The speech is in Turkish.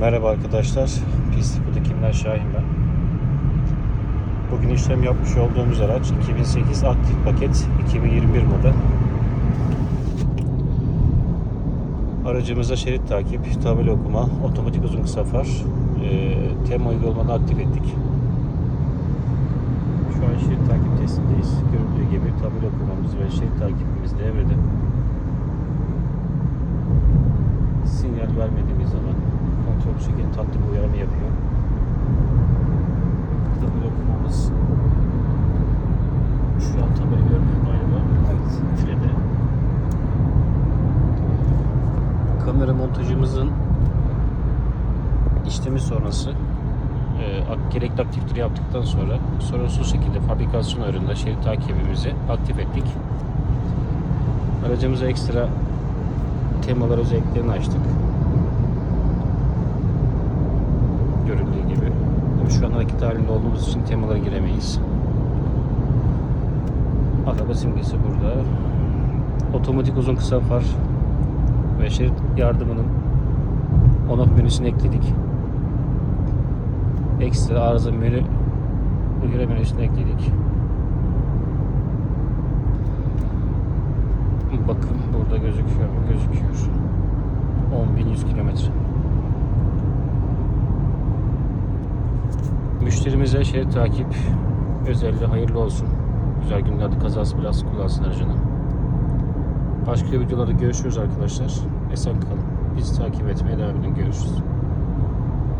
Merhaba arkadaşlar. Pislikli Kimler Şahin ben. Bugün işlem yapmış olduğumuz araç 2008 aktif paket 2021 model. Aracımıza şerit takip, tabela okuma, otomatik uzun kısa far, e, tem uygulamaını aktif ettik. Şu an şerit takip testindeyiz. Görüldüğü gibi tabela okumamız ve şerit takibimiz devrede. Sinyal vermediğimiz zaman Kamera montajımızın işlemi sonrası e, gerekli aktifleri yaptıktan sonra sorunsuz şekilde fabrikasyon ayarında şerit takibimizi aktif ettik. Aracımıza ekstra temalar özelliklerini açtık. Görüldüğü gibi. Ama şu an hareket halinde olduğumuz için temalara giremeyiz. Araba simgesi burada. Otomatik uzun kısa far ve şerit yardımının on off menüsünü ekledik. Ekstra arıza menü uyarı menüsünü ekledik. Bakın burada gözüküyor mu? Gözüküyor. 10.100 kilometre. Müşterimize şerit takip özelliği hayırlı olsun. Güzel günlerde kazası biraz kullansın aracını. Başka videolarda görüşürüz arkadaşlar. Esen kalın. Bizi takip etmeye devam edin. Görüşürüz.